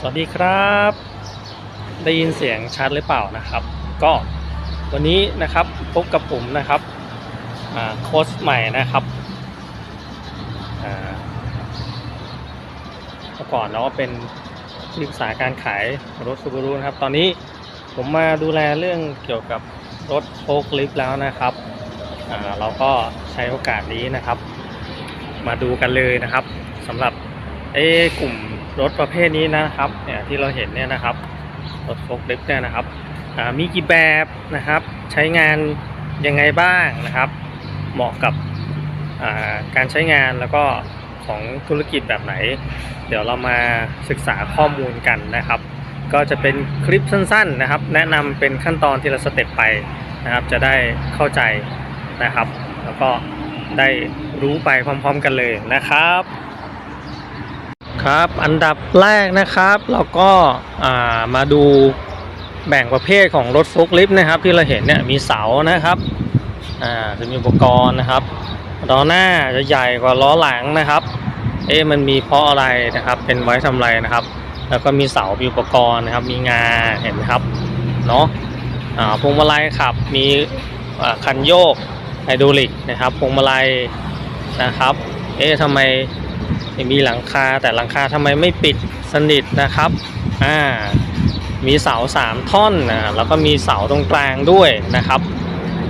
สวัสดีครับ ได้ยินเสียงชัดหรือเปล่านะครับ ก็วันนี้นะครับพบกับผมนะครับโค้ชใหม่นะครับเมื่อก่อนเนาะเป็นที่ปรึกษาการขายรถซูบารุนะครับ ตอนนี้ผมมาดูแลเรื่องเกี่ยวกับรถโฟล์คลิฟแล้วนะครับเราก็ใช้โอกาสนี้นะครับ มาดูกันเลยนะครับสำหรับเอ้กลุ่ม รถประเภทนี้นะครับเนี่ยที่เราเห็นเนี่ยนะครับรถโฟล์คลิฟเนี่ยนะครับมีกี่แบบนะครับ ใช้งานยังไงบ้างนะครับ เหมาะกับาการใช้งานแล้วก็ของธุรกิจแบบไหน เดี๋ยวเรามาศึกษาข้อมูลกันนะครับ ก็จะเป็นคลิปสั้นๆนะครับ แนะนำเป็นขั้นตอนทีละสเต็ปไปนะครับ จะได้เข้าใจนะครับ แล้วก็ได้รู้ไปพร้อม ๆ กันเลยนะครับ ครับ อันดับแรกนะครับเราก็ามาดูแบ่งประเภทของรถโฟล์คลิฟต์นะครับที่เราเห็นเนี่ยมีเสานะครับจะมีอุปกรณ์นะครับล้อหน้าจะใหญ่กว่าล้อหลังนะครับ เอ๊ะมันมีเพราะอะไรนะครับ เป็นไว้ทำอะไรนะครับ แล้วก็มีเสามีอุปกรณ์นะครับ มีงาเห็นไหมครับเนาะพวงมาลัยขับมีคันโยกไฮดรอลิกนะครับพวงมาลัยนะครับ เอ๊ะทำไม มีหลังคาแต่หลังคาทำไมไม่ปิดสนิทนะครับอ่ามีเสาสามท่อนนะแล้วก็มีเสาตรงกลางด้วยนะครับ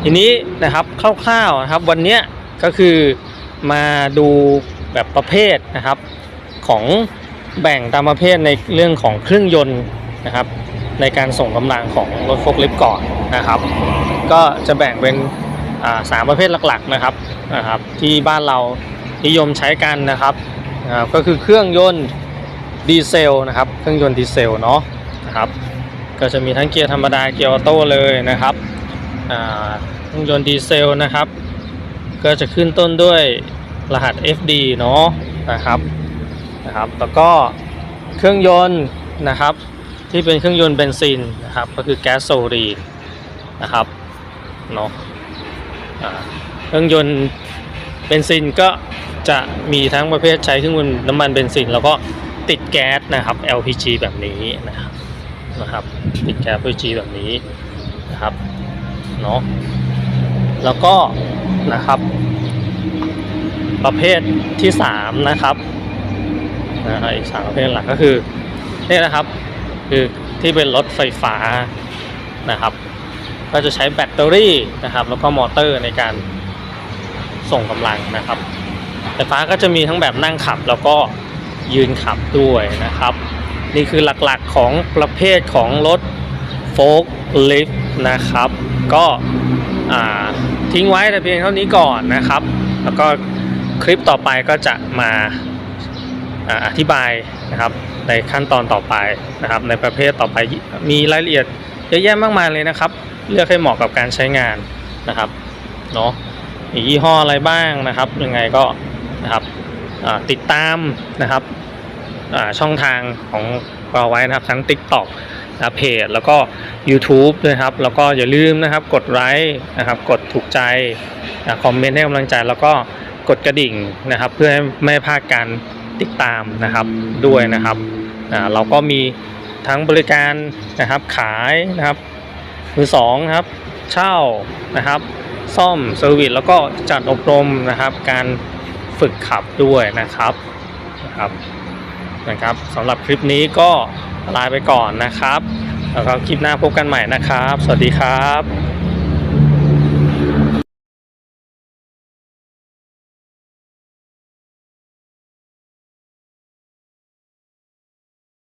ทีนี้นะครับคร่าวๆนะครับวันนี้ก็คือมาดูแบบประเภทนะครับของแบ่งตามประเภทในเรื่องของเครื่องยนต์นะครับ ในการส่งกำลังของรถโฟล์คลิฟต์ก่อนนะครับ ก็จะแบ่งเป็นสามประเภทหลักๆนะครับนะครับ ที่บ้านเรานิยมใช้กันนะครับ อ่าก็คือเครื่องยนต์ดีเซลนะครับ เครื่องยนต์ดีเซลเนาะนะครับก็จะมีทั้งเกียร์ธรรมดาเกียร์ออโต้เลยนะครับเครื่องยนต์ดีเซลนะครับ ก็จะขึ้นต้นด้วยรหัส FD เนาะนะครับนะครับแล้วก็เครื่องยนต์นะครับที่เป็นเครื่องยนต์เบนซินนะครับก็คือแก๊สโซลีนนะครับเนาะเครื่องยนต์เบนซินก็ จะมีทั้งประเภทใช้เครื่องยนต์น้ำมันเบนซินแล้วก็ติดแก๊สนะครับ LPG แบบนี้นะครับนะครับ ติดแก๊ส LPG แบบนี้นะครับเนาะแล้วก็นะครับ ประเภทที่ 3 นะครับนะอีกสามประเภทหลักก็คือนี่นะครับ คือที่เป็นรถไฟฟ้านะครับ ก็จะใช้แบตเตอรี่นะครับ แล้วก็มอเตอร์ในการส่งกำลังนะครับ ไฟฟ้าก็จะมีทั้งแบบนั่งขับแล้วก็ยืนขับด้วยนะครับ นี่คือหลักๆของประเภทของรถโฟล์คลิฟต์นะครับ ก็ทิ้งไว้แต่เพียงเท่านี้ก่อนนะครับ แล้วก็คลิปต่อไปก็จะมาอ่าอธิบายนะครับในขั้นตอนต่อไปนะครับ ในประเภทต่อไปมีรายละเอียดเยอะแยะมากมายเลยนะครับ เลือกให้เหมาะกับการใช้งานนะครับเนาะมียี่ห้ออะไรบ้างนะครับ ยังไงก็ นะครับติดตามนะครับช่องทางของเราไว้นะครับทั้ง TikTok นะเพจแล้วก็ YouTube ด้วยครับ แล้วก็อย่าลืมนะครับกดไลค์นะครับกดถูกใจนะคอมเมนต์ให้กำลังใจแล้วก็กดกระดิ่งนะครับ เพื่อให้ไม่พลาดการติดตามนะครับด้วยนะครับเราก็มีทั้งบริการนะครับขายนะครับมือสองนะครับเช่านะครับ ซ่อมเซอร์วิสแล้วก็จัดอบรมนะครับการ ฝึกขับด้วยนะครับนะครับนะครับสำหรับคลิปนี้ก็ลาไปก่อนนะครับ แล้วก็คลิปหน้าพบกันใหม่นะครับ สวัสดีครับ